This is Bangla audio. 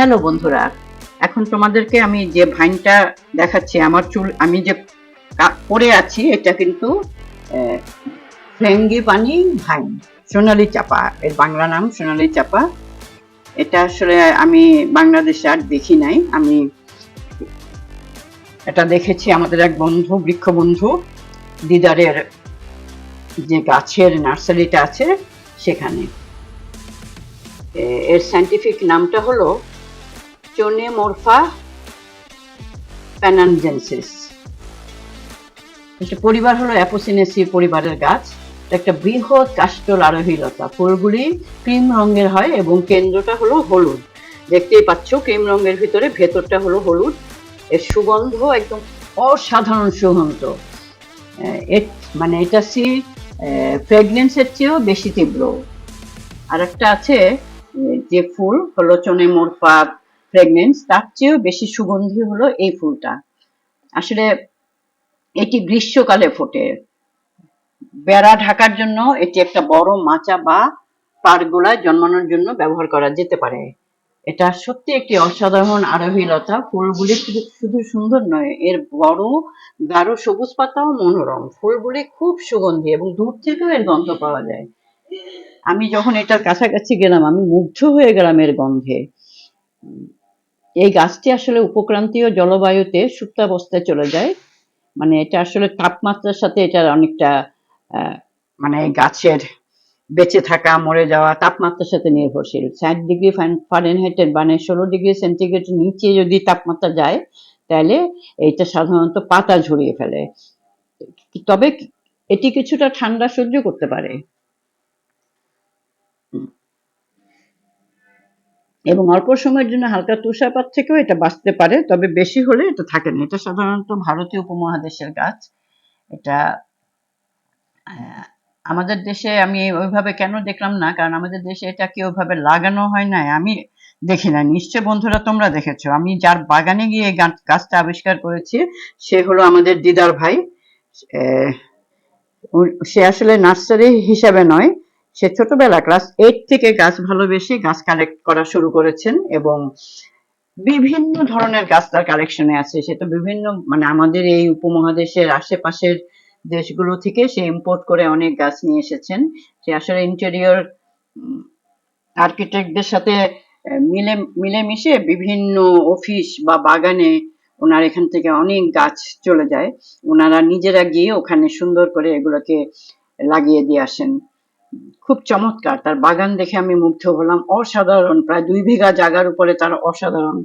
হ্যালো বন্ধুরা, এখন তোমাদেরকে আমি যে ভাইনটা দেখাচ্ছি, আমার চুল, আমি যে পরে আছি, এটা কিন্তু ফ্রেঙ্গিপানি ভাইন, সোনালি চাপা, এর বাংলা নাম সোনালি চাপা। এটা আসলে আমি বাংলাদেশে আর দেখি নাই, আমি এটা দেখেছি আমাদের এক বন্ধু, বৃক্ষ বন্ধু, দিদারের যে গাছের নার্সারিটা আছে সেখানে। এর সায়েন্টিফিক নামটা হলো চোনেমোরফা প্যানানজেন্সিস এটা পরিবার হলো অ্যাপোসিনেসি পরিবারের গাছ। একটা বৃহৎ কাষ্টল আরোহী লতা ফুলগুলি ক্রিম রঙের হয় এবং কেন্দ্রটা হলো হলুদ। দেখতেই পাচ্ছ, ক্রিম রঙের ভিতরে ভেতরটা হলো হলুদ। এর সুগন্ধ একদম অসাধারণ সুগন্ধ। মানে এটা সি ফ্রেগনেন্সের চেয়েও বেশি তীব্র। আর একটা আছে যে ফুল হলো চনে মোরফা ফ্রেগনেন্স তার চেয়েও বেশি সুগন্ধি হলো এই ফুলটা। আসলে এটি গ্রীষ্মকালে ফোটে। বেড়া ঢাকার জন্য এটি একটা বড় মাচা বা পারগোলায় জন্মানোর জন্য ব্যবহার করা যেতে পারে। এটা সত্যি একটি অসাধারণ আরোহী লতা ফুলগুলি শুধু সুন্দর নয়, এর বড়, গাঢ় সবুজ পাতাও মনোরম। ফুলগুলি খুব সুগন্ধি এবং দূর থেকেও এর গন্ধ পাওয়া যায়। আমি যখন এটার কাছাকাছি গেলাম, আমি মুগ্ধ হয়ে গেলাম এর গন্ধে। এই গাছটি আসলে উপক্রান্তীয় জলবায়ুতে সুপ্তাবস্থায় চলে যায়। মানে এটা আসলে তাপমাত্রার সাথে এটার অনেকটা মানে গাছের বেঁচে থাকা, মরে যাওয়া তাপমাত্রার সাথে নির্ভরশীল। ষাট ডিগ্রি ফারেনহাইটের মানে ষোলো ডিগ্রি সেন্টিগ্রেডের নিচে যদি তাপমাত্রা যায়, তাহলে এইটা সাধারণত পাতা ঝরিয়ে ফেলে। তবে এটি কিছুটা ঠান্ডা সহ্য করতে পারে। এবং অল্প সময়ের জন্য হালকা তুষারপাত থেকেও এটা বাঁচতে পারে, তবে বেশি হলে এটা থাকে না। এটা সাধারণত ভারতীয় উপমহাদেশের গাছ। এটা আমাদের দেশে আমি ওইভাবে কেন দেখলাম না, কারণ আমাদের দেশে এটা কি ওইভাবে লাগানো হয় না আমি দেখি না। নিশ্চয় বন্ধুরা তোমরা দেখেছ। আমি যার বাগানে গিয়ে গাছ- গাছটা আবিষ্কার করেছি, সে হলো আমাদের দিদার ভাই। সে আসলে নার্সারি হিসাবে নয় সে ছোটবেলা ক্লাস এইট থেকে গাছ ভালোবেসে গাছ কালেক্ট করা শুরু করেছেন এবং বিভিন্ন ধরনের গাছ তার কালেকশনে আছে। সে তো বিভিন্ন মানে আমাদের এই উপমহাদেশের আশেপাশের দেশগুলো থেকে সে ইম্পোর্ট করে অনেক গাছ নিয়ে এসেছেন। সে আসলে ইন্টেরিয়র আর্কিটেক্টদের সাথে মিলে, মিলেমিশে বিভিন্ন অফিস বা বাগানে ওনার এখান থেকে অনেক গাছ চলে যায়। ওনারা নিজেরা গিয়ে ওখানে সুন্দর করে এগুলোকে লাগিয়ে দিয়ে আসেন। খুব চমৎকার। তার বাগান দেখে আমি মুগ্ধ হলাম। অসাধারণ, প্রায় দুই বিঘা জায়গার উপরে তার অসাধারণ